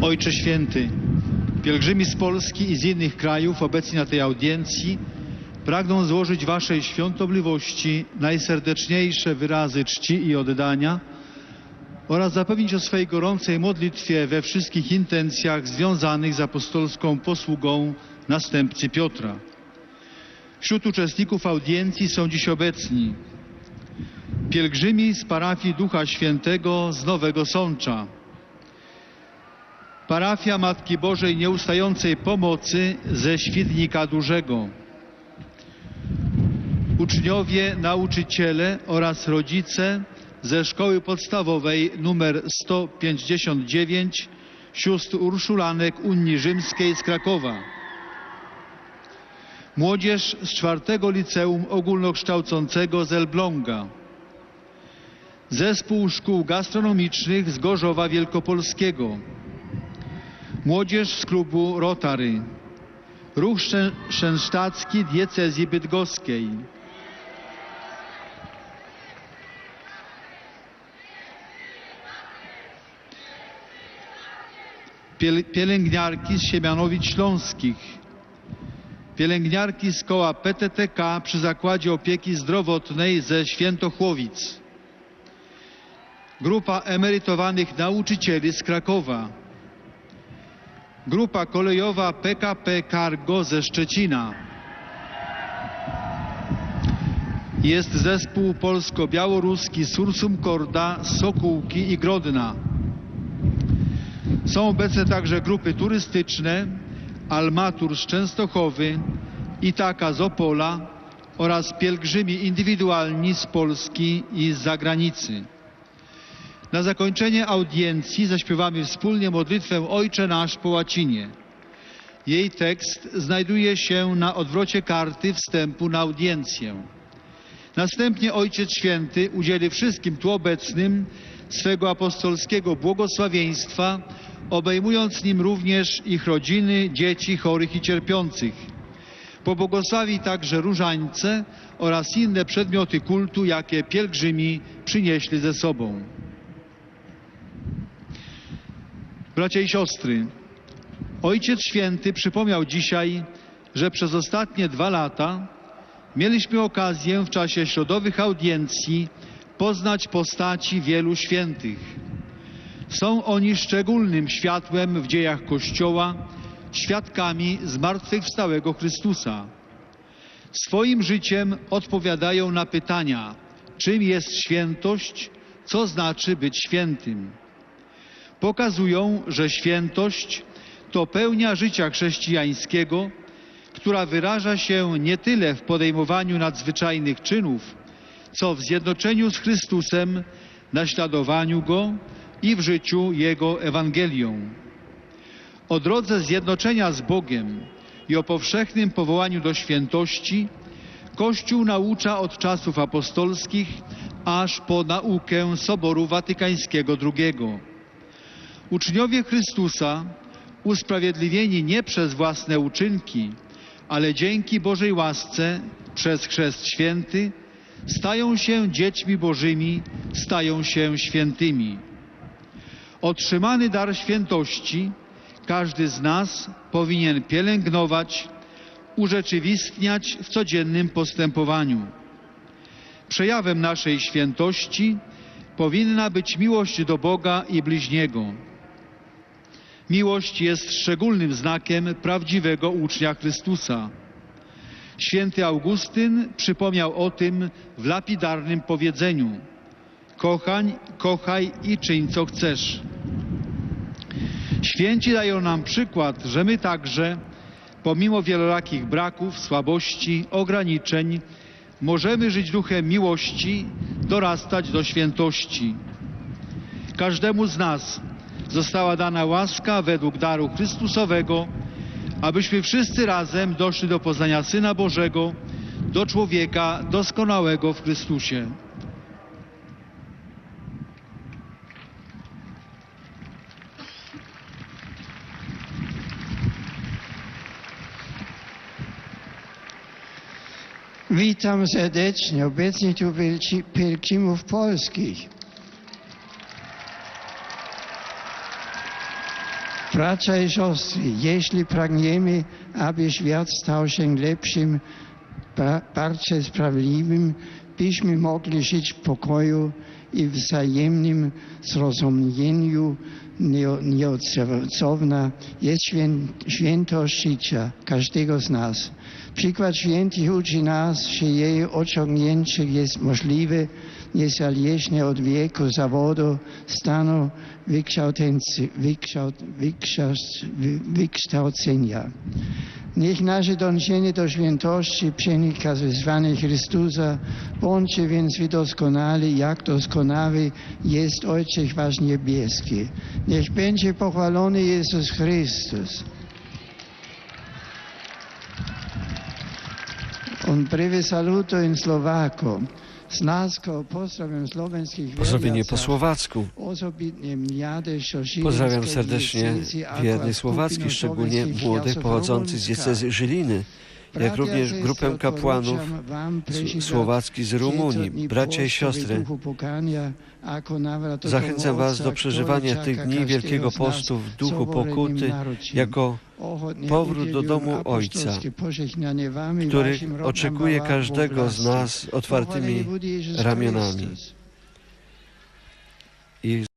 Ojcze Święty, pielgrzymi z Polski i z innych krajów obecni na tej audiencji pragną złożyć Waszej świątobliwości najserdeczniejsze wyrazy czci i oddania oraz zapewnić o swojej gorącej modlitwie we wszystkich intencjach związanych z apostolską posługą następcy Piotra. Wśród uczestników audiencji są dziś obecni pielgrzymi z parafii Ducha Świętego z Nowego Sącza, parafia Matki Bożej Nieustającej Pomocy ze Świdnika Dużego, uczniowie, nauczyciele oraz rodzice ze szkoły podstawowej nr 159 sióstr Urszulanek Unii Rzymskiej z Krakowa. Młodzież z czwartego liceum ogólnokształcącego z Elbląga. Zespół szkół gastronomicznych z Gorzowa Wielkopolskiego. Młodzież z klubu Rotary. Ruch Szensztacki Diecezji Bydgoskiej. Piel- Pielęgniarki z Siemianowic Śląskich. Pielęgniarki z koła PTTK przy Zakładzie Opieki Zdrowotnej ze Świętochłowic. Grupa emerytowanych nauczycieli z Krakowa. Grupa kolejowa PKP Cargo ze Szczecina. Jest zespół polsko-białoruski Sursum Korda, Sokółki i Grodna. Są obecne także grupy turystyczne Almatur z Częstochowy, Itaka z Opola oraz pielgrzymi indywidualni z Polski i z zagranicy. Na zakończenie audiencji zaśpiewamy wspólnie modlitwę Ojcze Nasz po łacinie. Jej tekst znajduje się na odwrocie karty wstępu na audiencję. Następnie Ojciec Święty udzieli wszystkim tu obecnym swego apostolskiego błogosławieństwa, obejmując nim również ich rodziny, dzieci chorych i cierpiących. Pobłogosławi także różańce oraz inne przedmioty kultu, jakie pielgrzymi przynieśli ze sobą. Bracia i siostry, Ojciec Święty przypomniał dzisiaj, że przez ostatnie dwa lata mieliśmy okazję w czasie środowych audiencji poznać postaci wielu świętych. Są oni szczególnym światłem w dziejach Kościoła, świadkami zmartwychwstałego Chrystusa. Swoim życiem odpowiadają na pytania, czym jest świętość, co znaczy być świętym. Pokazują, że świętość to pełnia życia chrześcijańskiego, która wyraża się nie tyle w podejmowaniu nadzwyczajnych czynów, co w zjednoczeniu z Chrystusem, naśladowaniu Go i w życiu Jego Ewangelią. O drodze zjednoczenia z Bogiem i o powszechnym powołaniu do świętości Kościół naucza od czasów apostolskich aż po naukę Soboru Watykańskiego II. Uczniowie Chrystusa, usprawiedliwieni nie przez własne uczynki, ale dzięki Bożej łasce przez chrzest święty, stają się dziećmi Bożymi, stają się świętymi. Otrzymany dar świętości każdy z nas powinien pielęgnować, urzeczywistniać w codziennym postępowaniu. Przejawem naszej świętości powinna być miłość do Boga i bliźniego. Miłość jest szczególnym znakiem prawdziwego ucznia Chrystusa. Święty Augustyn przypomniał o tym w lapidarnym powiedzeniu: Kochań, kochaj i czyń co chcesz. Święci dają nam przykład, że my także, pomimo wielorakich braków, słabości, ograniczeń, możemy żyć duchem miłości, dorastać do świętości. Każdemu z nas została dana łaska według daru Chrystusowego, abyśmy wszyscy razem doszli do poznania Syna Bożego, do człowieka doskonałego w Chrystusie. Witam serdecznie obecnie tu pielgrzymów polskich. Bracia i siostry, jeśli pragniemy, aby świat stał się lepszym, ba- bardziej sprawiedliwym, byśmy mogli żyć w pokoju i wzajemnym zrozumieniu, nie- nieodzowna jest świę, świętość życia każdego z nas. Przykład świętych uczy nas, że jej osiągnięcie jest możliwe niezależnie od wieku, zawodu, stanu, wykształcenia. Niech nasze dążenie do świętości przenika wezwanie Chrystusa. Bądźcie więc wy doskonali, jak doskonały jest Ojciec Wasz Niebieski. Niech będzie pochwalony Jezus Chrystus. Un breve saluto in Slovako. Pozdrowienie po słowacku. Pozdrawiam serdecznie diecezji, wiernych słowackich, szczególnie młodych pochodzących z diecezy Żyliny, jak również grupę kapłanów słowackich z Rumunii. Bracia i siostry, zachęcam Was do przeżywania tych dni Wielkiego Postu w duchu pokuty jako powrót do domu Ojca, który oczekuje każdego z nas otwartymi ramionami. I